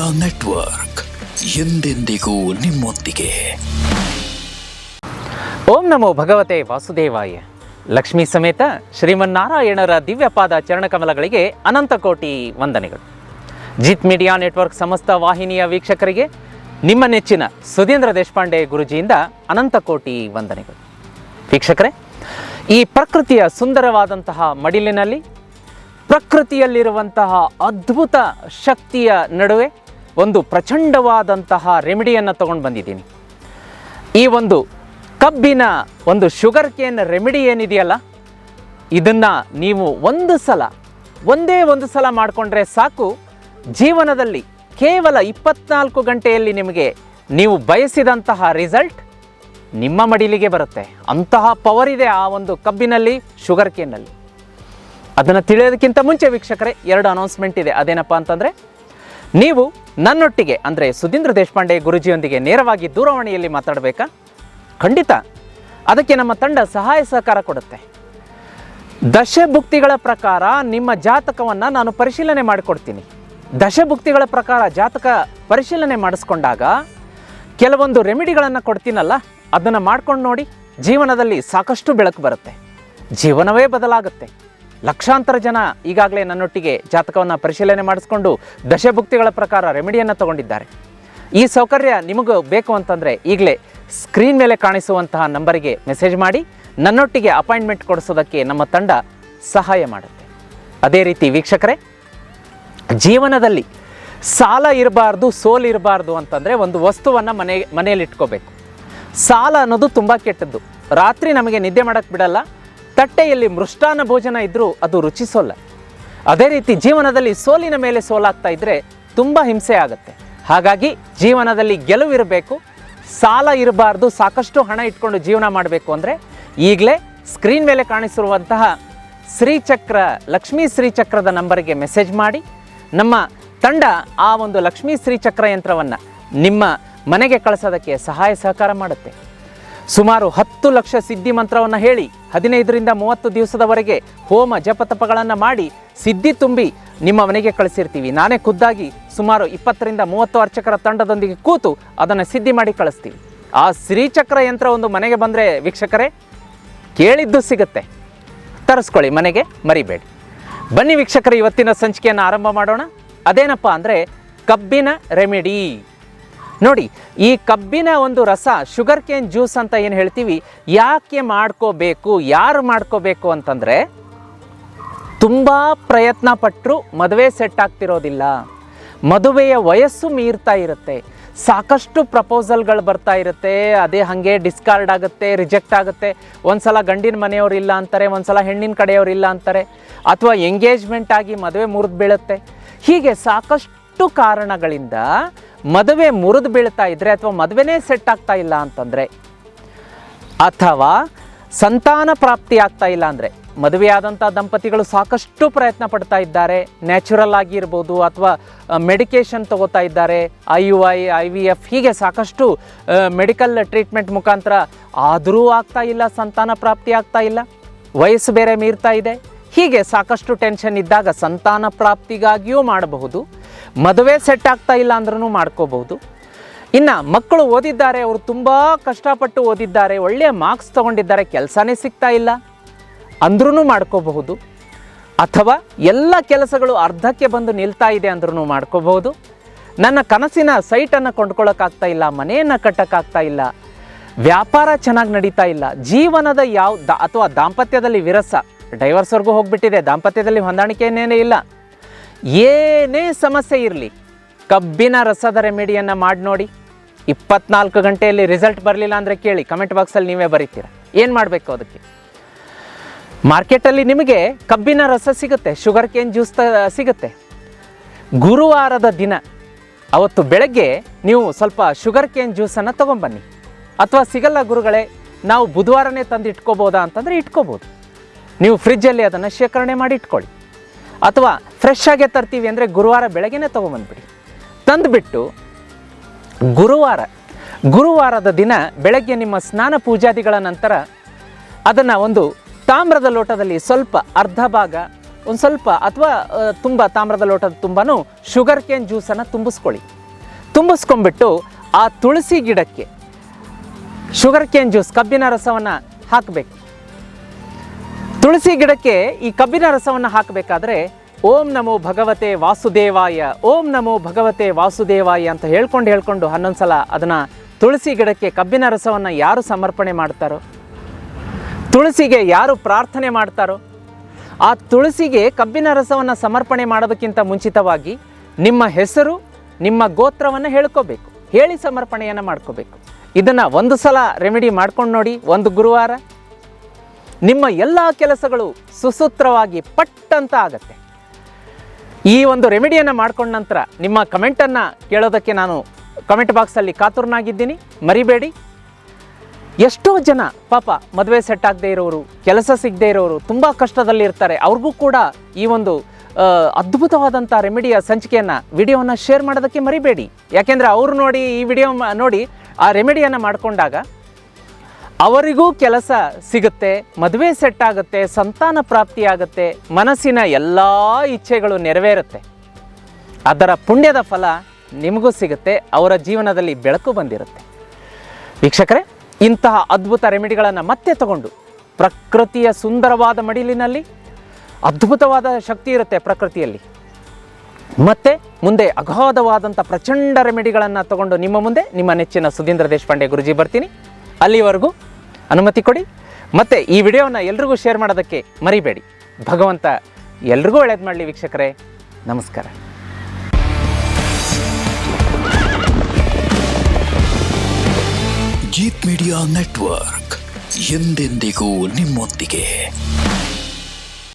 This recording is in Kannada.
ಮೀಡಿಯಾ ನೆಟ್ವರ್ಕ್ ಎಂದೆಂದಿಗೂ ನಿಮ್ಮೊಂದಿಗೆ. ಓಂ ನಮೋ ಭಗವತೆ ವಾಸುದೇವಾಯ. ಲಕ್ಷ್ಮೀ ಸಮೇತ ಶ್ರೀಮನ್ನಾರಾಯಣರ ದಿವ್ಯಪಾದ ಚರಣಕಮಲಗಳಿಗೆ ಅನಂತ ಕೋಟಿ ವಂದನೆಗಳು. ಜಿತ್ ಮೀಡಿಯಾ ನೆಟ್ವರ್ಕ್ ಸಮಸ್ತ ವಾಹಿನಿಯ ವೀಕ್ಷಕರಿಗೆ, ನಿಮ್ಮ ನೆಚ್ಚಿನ ಸುಧೀಂದ್ರ ದೇಶಪಾಂಡೆ ಗುರುಜಿಯಿಂದ ಅನಂತ ಕೋಟಿ ವಂದನೆಗಳು. ವೀಕ್ಷಕರೇ, ಈ ಪ್ರಕೃತಿಯ ಸುಂದರವಾದಂತಹ ಮಡಿಲಿನಲ್ಲಿ, ಪ್ರಕೃತಿಯಲ್ಲಿರುವಂತಹ ಅದ್ಭುತ ಶಕ್ತಿಯ ನಡುವೆ ಒಂದು ಪ್ರಚಂಡವಾದಂತಹ ರೆಮಿಡಿಯನ್ನು ತಗೊಂಡು ಬಂದಿದ್ದೀನಿ. ಈ ಒಂದು ಕಬ್ಬಿನ ಒಂದು ಶುಗರ್ ಕೇನ್ ರೆಮಿಡಿ ಏನಿದೆಯಲ್ಲ, ಇದನ್ನು ನೀವು ಒಂದು ಸಲ, ಒಂದೇ ಒಂದು ಸಲ ಮಾಡಿಕೊಂಡ್ರೆ ಸಾಕು. ಜೀವನದಲ್ಲಿ ಕೇವಲ ಇಪ್ಪತ್ನಾಲ್ಕು ಗಂಟೆಯಲ್ಲಿ ನಿಮಗೆ ನೀವು ಬಯಸಿದಂತಹ ರಿಸಲ್ಟ್ ನಿಮ್ಮ ಮಡಿಲಿಗೆ ಬರುತ್ತೆ. ಅಂತಹ ಪವರ್ ಇದೆ ಆ ಒಂದು ಕಬ್ಬಿನಲ್ಲಿ, ಶುಗರ್ ಕೇನಲ್ಲಿ ಅದನ್ನು ತಿಳಿಯೋದಕ್ಕಿಂತ ಮುಂಚೆ ವೀಕ್ಷಕರೇ, ಎರಡು ಅನೌನ್ಸ್ಮೆಂಟ್ ಇದೆ. ಅದೇನಪ್ಪ ಅಂತಂದರೆ ನೀವು ನನ್ನೊಟ್ಟಿಗೆ, ಅಂದರೆ ಸುಧೀಂದ್ರ ದೇಶಪಾಂಡೆ ಗುರುಜಿಯೊಂದಿಗೆ ನೇರವಾಗಿ ದೂರವಾಣಿಯಲ್ಲಿ ಮಾತಾಡಬೇಕಾ? ಖಂಡಿತ. ಅದಕ್ಕೆ ನಮ್ಮ ತಂಡ ಸಹಾಯ ಸಹಕಾರ ಕೊಡುತ್ತೆ. ದಶಭುಕ್ತಿಗಳ ಪ್ರಕಾರ ನಿಮ್ಮ ಜಾತಕವನ್ನು ನಾನು ಪರಿಶೀಲನೆ ಮಾಡಿಕೊಡ್ತೀನಿ. ದಶಭುಕ್ತಿಗಳ ಪ್ರಕಾರ ಜಾತಕ ಪರಿಶೀಲನೆ ಮಾಡಿಸ್ಕೊಂಡಾಗ ಕೆಲವೊಂದು ರೆಮಿಡಿಗಳನ್ನು ಕೊಡ್ತೀನಲ್ಲ, ಅದನ್ನು ಮಾಡ್ಕೊಂಡು ನೋಡಿ ಜೀವನದಲ್ಲಿ ಸಾಕಷ್ಟು ಬೆಳಕು ಬರುತ್ತೆ. ಜೀವನವೇ ಬದಲಾಗುತ್ತೆ. ಲಕ್ಷಾಂತರ ಜನ ಈಗಾಗಲೇ ನನ್ನೊಟ್ಟಿಗೆ ಜಾತಕವನ್ನು ಪರಿಶೀಲನೆ ಮಾಡಿಸ್ಕೊಂಡು ದಶಭುಕ್ತಿಗಳ ಪ್ರಕಾರ ರೆಮಿಡಿಯನ್ನು ತಗೊಂಡಿದ್ದಾರೆ. ಈ ಸೌಕರ್ಯ ನಿಮಗೂ ಬೇಕು ಅಂತಂದರೆ ಈಗಲೇ ಸ್ಕ್ರೀನ್ ಮೇಲೆ ಕಾಣಿಸುವಂತಹ ನಂಬರಿಗೆ ಮೆಸೇಜ್ ಮಾಡಿ, ನನ್ನೊಟ್ಟಿಗೆ ಅಪಾಯಿಂಟ್ಮೆಂಟ್ ಕೊಡಿಸೋದಕ್ಕೆ ನಮ್ಮ ತಂಡ ಸಹಾಯ ಮಾಡುತ್ತೆ. ಅದೇ ರೀತಿ ವೀಕ್ಷಕರೇ, ಜೀವನದಲ್ಲಿ ಸಾಲ ಇರಬಾರ್ದು, ಸೋಲ್ ಇರಬಾರ್ದು ಅಂತಂದರೆ ಒಂದು ವಸ್ತುವನ್ನು ಮನೆ ಮನೆಯಲ್ಲಿ ಇಟ್ಕೋಬೇಕು ಸಾಲ ಅನ್ನೋದು ತುಂಬ ಕೆಟ್ಟದ್ದು. ರಾತ್ರಿ ನಮಗೆ ನಿದ್ದೆ ಮಾಡೋಕ್ಕೆ ಬಿಡಲ್ಲ ತಟ್ಟೆಯಲ್ಲಿ ಮೃಷ್ಟಾನ್ನ ಭೋಜನ ಇದ್ದರೂ ಅದು ರುಚಿಸೋಲ್ಲ ಅದೇ ರೀತಿ ಜೀವನದಲ್ಲಿ ಸೋಲಿನ ಮೇಲೆ ಸೋಲಾಗ್ತಾ ಇದ್ದರೆ ತುಂಬ ಹಿಂಸೆ ಆಗುತ್ತೆ. ಹಾಗಾಗಿ ಜೀವನದಲ್ಲಿ ಗೆಲುವಿರಬೇಕು ಸಾಲ ಇರಬಾರ್ದು, ಸಾಕಷ್ಟು ಹಣ ಇಟ್ಕೊಂಡು ಜೀವನ ಮಾಡಬೇಕು ಅಂದರೆ ಈಗಲೇ ಸ್ಕ್ರೀನ್ ಮೇಲೆ ಕಾಣಿಸಿರುವಂತಹ ಶ್ರೀಚಕ್ರ, ಲಕ್ಷ್ಮೀ ಶ್ರೀಚಕ್ರದ ನಂಬರಿಗೆ ಮೆಸೇಜ್ ಮಾಡಿ. ನಮ್ಮ ತಂಡ ಆ ಒಂದು ಲಕ್ಷ್ಮೀ ಶ್ರೀಚಕ್ರ ಯಂತ್ರವನ್ನು ನಿಮ್ಮ ಮನೆಗೆ ಕಳಿಸೋದಕ್ಕೆ ಸಹಾಯ ಸಹಕಾರ ಮಾಡುತ್ತೆ. ಸುಮಾರು ಹತ್ತು ಲಕ್ಷ ಸಿದ್ಧಿ ಮಂತ್ರವನ್ನು ಹೇಳಿ ಹದಿನೈದರಿಂದ ಮೂವತ್ತು ದಿವಸದವರೆಗೆ ಹೋಮ ಜಪತಪಗಳನ್ನು ಮಾಡಿ ಸಿದ್ಧಿ ತುಂಬಿ ನಿಮ್ಮ ಮನೆಗೆ ಕಳಿಸಿರ್ತೀವಿ. ನಾನೇ ಖುದ್ದಾಗಿ ಸುಮಾರು ಇಪ್ಪತ್ತರಿಂದ ಮೂವತ್ತು ಅರ್ಚಕರ ತಂಡದೊಂದಿಗೆ ಕೂತು ಅದನ್ನು ಸಿದ್ಧಿ ಮಾಡಿ ಕಳಿಸ್ತೀವಿ. ಆ ಶ್ರೀಚಕ್ರ ಯಂತ್ರ ಒಂದು ಮನೆಗೆ ಬಂದರೆ ವೀಕ್ಷಕರೇ, ಕೇಳಿದ್ದು ಸಿಗುತ್ತೆ. ತರಿಸ್ಕೊಳ್ಳಿ ಮನೆಗೆ, ಮರಿಬೇಡಿ. ಬನ್ನಿ ವೀಕ್ಷಕರ, ಇವತ್ತಿನ ಸಂಚಿಕೆಯನ್ನು ಆರಂಭ ಮಾಡೋಣ. ಅದೇನಪ್ಪ ಅಂದರೆ ಕಬ್ಬಿನ ರೆಮಿಡಿ. ನೋಡಿ, ಈ ಕಬ್ಬಿನ ಒಂದು ರಸ ಶುಗರ್ ಕೇನ್ ಜ್ಯೂಸ್ ಅಂತ ಏನು ಹೇಳ್ತೀವಿ, ಯಾಕೆ ಮಾಡ್ಕೋಬೇಕು, ಯಾರು ಮಾಡ್ಕೋಬೇಕು ಅಂತಂದರೆ, ತುಂಬ ಪ್ರಯತ್ನ ಪಟ್ಟರು ಮದುವೆ ಸೆಟ್ ಆಗ್ತಿರೋದಿಲ್ಲ. ಮದುವೆಯ ವಯಸ್ಸು ಮೀರ್ತಾ ಇರುತ್ತೆ. ಸಾಕಷ್ಟು ಪ್ರಪೋಸಲ್ಗಳು ಬರ್ತಾ ಇರುತ್ತೆ. ಅದೇ ಹಾಗೆ ಡಿಸ್ಕಾರ್ಡ್ ಆಗುತ್ತೆ ರಿಜೆಕ್ಟ್ ಆಗುತ್ತೆ. ಒಂದು ಸಲ ಗಂಡಿನ ಮನೆಯವ್ರು ಇಲ್ಲ ಅಂತಾರೆ ಒಂದು ಸಲ ಹೆಣ್ಣಿನ ಕಡೆಯವರು ಇಲ್ಲ ಅಂತಾರೆ. ಅಥವಾ ಎಂಗೇಜ್ಮೆಂಟ್ ಆಗಿ ಮದುವೆ ಮುರಿದು ಬೀಳುತ್ತೆ. ಹೀಗೆ ಸಾಕಷ್ಟು ಕಾರಣಗಳಿಂದ ಮದುವೆ ಮುರಿದು ಬೀಳ್ತಾ ಇದ್ದರೆ ಅಥವಾ ಮದುವೆನೇ ಸೆಟ್ ಆಗ್ತಾ ಇಲ್ಲ ಅಂತಂದರೆ, ಅಥವಾ ಸಂತಾನ ಪ್ರಾಪ್ತಿ ಆಗ್ತಾ ಇಲ್ಲ ಅಂದರೆ ಮದುವೆಯಾದಂಥ ದಂಪತಿಗಳು ಸಾಕಷ್ಟು ಪ್ರಯತ್ನ ಪಡ್ತಾ ಇದ್ದಾರೆ ನ್ಯಾಚುರಲ್ ಆಗಿ ಇರ್ಬೋದು ಅಥವಾ ಮೆಡಿಕೇಷನ್ ತಗೋತಾ ಇದ್ದಾರೆ I U I I V F ಹೀಗೆ ಸಾಕಷ್ಟು ಮೆಡಿಕಲ್ ಟ್ರೀಟ್ಮೆಂಟ್ ಮುಖಾಂತರ ಆದರೂ ಆಗ್ತಾ ಇಲ್ಲ, ಸಂತಾನ ಪ್ರಾಪ್ತಿ ಆಗ್ತಾ ಇಲ್ಲ, ವಯಸ್ಸು ಬೇರೆ ಮೀರ್ತಾ ಇದೆ, ಹೀಗೆ ಸಾಕಷ್ಟು ಟೆನ್ಷನ್ ಇದ್ದಾಗ ಸಂತಾನ ಪ್ರಾಪ್ತಿಗಾಗಿಯೂ ಮಾಡಬಹುದು. ಮದುವೆ ಸೆಟ್ ಆಗ್ತಾ ಇಲ್ಲ ಅಂದ್ರೂ ಮಾಡ್ಕೋಬಹುದು. ಇನ್ನು ಮಕ್ಕಳು ಓದಿದ್ದಾರೆ, ಅವರು ತುಂಬ ಕಷ್ಟಪಟ್ಟು ಓದಿದ್ದಾರೆ, ಒಳ್ಳೆಯ ಮಾರ್ಕ್ಸ್ ತಗೊಂಡಿದ್ದಾರೆ, ಕೆಲಸನೇ ಸಿಗ್ತಾ ಇಲ್ಲ. ಅಂದ್ರೂ ಮಾಡ್ಕೋಬಹುದು. ಅಥವಾ ಎಲ್ಲ ಕೆಲಸಗಳು ಅರ್ಧಕ್ಕೆ ಬಂದು ನಿಲ್ತಾ ಇದೆ ಅಂದ್ರೂ ಮಾಡ್ಕೋಬಹುದು. ನನ್ನ ಕನಸಿನ ಸೈಟನ್ನು ಕೊಂಡ್ಕೊಳ್ಳೋಕ್ಕಾಗ್ತಾ ಇಲ್ಲ, ಮನೆಯನ್ನು ಕಟ್ಟೋಕ್ಕಾಗ್ತಾ ಇಲ್ಲ, ವ್ಯಾಪಾರ ಚೆನ್ನಾಗಿ ನಡೀತಾ ಇಲ್ಲ, ಜೀವನದ ಯಾವ ದಾ ಅಥವಾ ದಾಂಪತ್ಯದಲ್ಲಿ ವಿರಸ. ಡೈವರ್ಸ್ವರೆಗೂ ಹೋಗ್ಬಿಟ್ಟಿದೆ, ದಾಂಪತ್ಯದಲ್ಲಿ ಹೊಂದಾಣಿಕೆಯನ್ನೇನೇ ಇಲ್ಲ. ಏನೇ ಸಮಸ್ಯೆ ಇರಲಿ, ಕಬ್ಬಿನ ರಸದ ರೆಮಿಡಿಯನ್ನು ಮಾಡಿ ನೋಡಿ. ಇಪ್ಪತ್ನಾಲ್ಕು ಗಂಟೆಯಲ್ಲಿ ರಿಸಲ್ಟ್ ಬರಲಿಲ್ಲ ಅಂದರೆ ಕೇಳಿ ಕಮೆಂಟ್ ಬಾಕ್ಸಲ್ಲಿ ನೀವೇ ಬರೀತೀರ. ಏನು ಮಾಡಬೇಕು ಅದಕ್ಕೆ? ಮಾರ್ಕೆಟಲ್ಲಿ ನಿಮಗೆ ಕಬ್ಬಿನ ರಸ ಸಿಗುತ್ತೆ ಶುಗರ್ ಕೇನ್ ಜ್ಯೂಸ್ ಸಿಗುತ್ತೆ. ಗುರುವಾರದ ದಿನ, ಅವತ್ತು ಬೆಳಗ್ಗೆ ನೀವು ಸ್ವಲ್ಪ ಶುಗರ್ ಕೇನ್ ಜ್ಯೂಸನ್ನು ತೊಗೊಂಬನ್ನಿ. ಅಥವಾ ಸಿಗಲ್ಲ ಗುರುಗಳೇ, ನಾವು ಬುಧವಾರನೇ ತಂದು ಇಟ್ಕೋಬೋದಾ ಅಂತಂದರೆ ಇಟ್ಕೋಬೋದು. ನೀವು ಫ್ರಿಜ್ಜಲ್ಲಿ ಅದನ್ನು ಶೇಖರಣೆ ಮಾಡಿ ಇಟ್ಕೊಳ್ಳಿ. ಅಥವಾ ಫ್ರೆಶ್ ಆಗೇ ತರ್ತೀವಿ ಅಂದರೆ ಗುರುವಾರ ಬೆಳಗ್ಗೆನೇ ತೊಗೊಂಬಂದ್ಬಿಡಿ. ತಂದುಬಿಟ್ಟು ಗುರುವಾರ, ಗುರುವಾರದ ದಿನ ಬೆಳಗ್ಗೆ ನಿಮ್ಮ ಸ್ನಾನ ಪೂಜಾದಿಗಳ ನಂತರ ಅದನ್ನು ಒಂದು ತಾಮ್ರದ ಲೋಟದಲ್ಲಿ ಸ್ವಲ್ಪ ಅರ್ಧ ಭಾಗ, ಒಂದು ಸ್ವಲ್ಪ ಅಥವಾ ತುಂಬ ತಾಮ್ರದ ಲೋಟದ ತುಂಬಾನು ಶುಗರ್ ಕೇನ್ ಜ್ಯೂಸನ್ನು ತುಂಬಿಸ್ಕೊಳ್ಳಿ. ತುಂಬಿಸ್ಕೊಂಡ್ಬಿಟ್ಟು ಆ ತುಳಸಿ ಗಿಡಕ್ಕೆ ಶುಗರ್ ಕೇನ್ ಜ್ಯೂಸ್ ಕಬ್ಬಿನ ರಸವನ್ನು ಹಾಕಬೇಕು. ತುಳಸಿ ಗಿಡಕ್ಕೆ ಈ ಕಬ್ಬಿನ ರಸವನ್ನು ಹಾಕಬೇಕಾದ್ರೆ ಓಂ ನಮೋ ಭಗವತೆ ವಾಸುದೇವಾಯ, ಓಂ ನಮೋ ಭಗವತೆ ವಾಸುದೇವಾಯ ಅಂತ ಹೇಳ್ಕೊಂಡು ಹೇಳ್ಕೊಂಡು ಹನ್ನೊಂದು ಸಲ ಅದನ್ನು ತುಳಸಿ ಗಿಡಕ್ಕೆ ಕಬ್ಬಿನ ರಸವನ್ನು ಯಾರು ಸಮರ್ಪಣೆ ಮಾಡ್ತಾರೋ, ತುಳಸಿಗೆ ಯಾರು ಪ್ರಾರ್ಥನೆ ಮಾಡ್ತಾರೋ, ಆ ತುಳಸಿಗೆ ಕಬ್ಬಿನ ರಸವನ್ನು ಸಮರ್ಪಣೆ ಮಾಡೋದಕ್ಕಿಂತ ಮುಂಚಿತವಾಗಿ ನಿಮ್ಮ ಹೆಸರು, ನಿಮ್ಮ ಗೋತ್ರವನ್ನು ಹೇಳ್ಕೋಬೇಕು, ಹೇಳಿ ಸಮರ್ಪಣೆಯನ್ನು ಮಾಡ್ಕೋಬೇಕು. ಇದನ್ನು ಒಂದು ಸಲ ರೆಮಿಡಿ ಮಾಡ್ಕೊಂಡು ನೋಡಿ, ಒಂದು ಗುರುವಾರ. ನಿಮ್ಮ ಎಲ್ಲ ಕೆಲಸಗಳು ಸುಸೂತ್ರವಾಗಿ ಪಟ್ ಅಂತ ಆಗತ್ತೆ. ಈ ಒಂದು ರೆಮಿಡಿಯನ್ನು ಮಾಡ್ಕೊಂಡ ನಂತರ ನಿಮ್ಮ ಕಮೆಂಟನ್ನು ಕೇಳೋದಕ್ಕೆ ನಾನು ಕಮೆಂಟ್ ಬಾಕ್ಸಲ್ಲಿ ಕಾತುರನಾಗಿದ್ದೀನಿ. ಮರಿಬೇಡಿ. ಎಷ್ಟೋ ಜನ ಪಾಪ ಮದುವೆ ಸೆಟ್ ಆಗದೆ ಇರೋರು, ಕೆಲಸ ಸಿಗದೆ ಇರೋರು ತುಂಬ ಕಷ್ಟದಲ್ಲಿರ್ತಾರೆ ಅವ್ರಿಗೂ ಕೂಡ ಈ ಒಂದು ಅದ್ಭುತವಾದಂಥ ರೆಮಿಡಿಯ ಸಂಚಿಕೆಯನ್ನು, ವಿಡಿಯೋವನ್ನು ಶೇರ್ ಮಾಡೋದಕ್ಕೆ ಮರಿಬೇಡಿ. ಯಾಕೆಂದರೆ ಅವರು ನೋಡಿ ಈ ವಿಡಿಯೋ ನೋಡಿ ಆ ರೆಮಿಡಿಯನ್ನು ಮಾಡಿಕೊಂಡಾಗ ಅವರಿಗೂ ಕೆಲಸ ಸಿಗುತ್ತೆ, ಮದುವೆ ಸೆಟ್ ಆಗುತ್ತೆ, ಸಂತಾನ ಪ್ರಾಪ್ತಿಯಾಗುತ್ತೆ ಮನಸ್ಸಿನ ಎಲ್ಲ ಇಚ್ಛೆಗಳು ನೆರವೇರುತ್ತೆ. ಅದರ ಪುಣ್ಯದ ಫಲ ನಿಮಗೂ ಸಿಗುತ್ತೆ, ಅವರ ಜೀವನದಲ್ಲಿ ಬೆಳಕು ಬಂದಿರುತ್ತೆ. ವೀಕ್ಷಕರೇ, ಇಂತಹ ಅದ್ಭುತ ರೆಮಿಡಿಗಳನ್ನು ಮತ್ತೆ ತಗೊಂಡು, ಪ್ರಕೃತಿಯ ಸುಂದರವಾದ ಮಡಿಲಿನಲ್ಲಿ ಅದ್ಭುತವಾದ ಶಕ್ತಿ ಇರುತ್ತೆ ಪ್ರಕೃತಿಯಲ್ಲಿ. ಮತ್ತೆ ಮುಂದೆ ಅಗಾಧವಾದಂಥ ಪ್ರಚಂಡ ರೆಮಿಡಿಗಳನ್ನು ತಗೊಂಡು ನಿಮ್ಮ ಮುಂದೆ ನಿಮ್ಮ ನೆಚ್ಚಿನ ಸುಧೀಂದ್ರ ದೇಶಪಾಂಡೆ ಗುರುಜಿ ಬರ್ತೀನಿ. ಅಲ್ಲಿವರೆಗೂ ಅನುಮತಿ ಕೊಡಿ. ಮತ್ತೆ ಈ ವಿಡಿಯೋನ ಎಲ್ರಿಗೂ ಶೇರ್ ಮಾಡೋದಕ್ಕೆ ಮರಿಬೇಡಿ. ಭಗವಂತ ಎಲ್ರಿಗೂ ಒಳ್ಳೇದು ಮಾಡಲಿ ವೀಕ್ಷಕರೇ. ನಮಸ್ಕಾರ. ಜೀತ್ ಮೀಡಿಯಾ ನೆಟ್ವರ್ಕ್ ಎಂದೆಂದಿಗೂ ನಿಮ್ಮೊಂದಿಗೆ.